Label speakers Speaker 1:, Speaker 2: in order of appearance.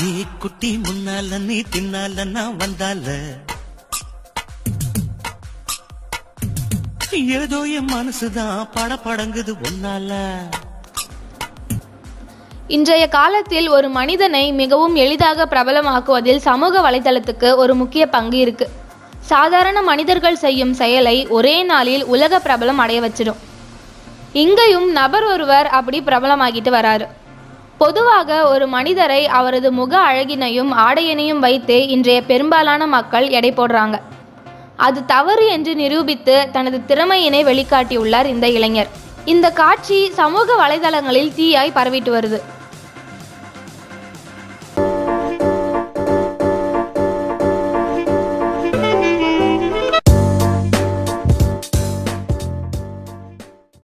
Speaker 1: நீ குட்டி முன்னால நீ தின்னால நான் வந்தால. ஏதோ என் மனசுதான் பட படங்குது ஒன்னால
Speaker 2: இன்றைய காலத்தில் ஒரு மனிதனை மிகவும் எளிதாக பிரபலமாக்குவதில் சமூக வலைதளத்துக்கு ஒரு முக்கிய பங்கு இருக்கு. சாதாரண மனிதர்கள் செய்யும் செயலை ஒரே நாளில் உலக பிரபலம் அடைய வச்சிடும். இங்கேயும் நபர் ஒருவர் அப்படி பிரபலமாகிட்டு வராரு. பொதுவாக ஒரு மனிதரை அவரது முக அழகினையும் ஆடையினையும் வைத்தே இன்றைய பெரும்பாலான மக்கள் எடை போடுறாங்க. அது தவறு என்று நிரூபித்து தனது திறமையினை வெளிக்காட்டியுள்ளார் இந்த இளைஞர். இந்த காட்சி சமூக வலைதளங்களில் தீயாய் பரவிட்டு வருது.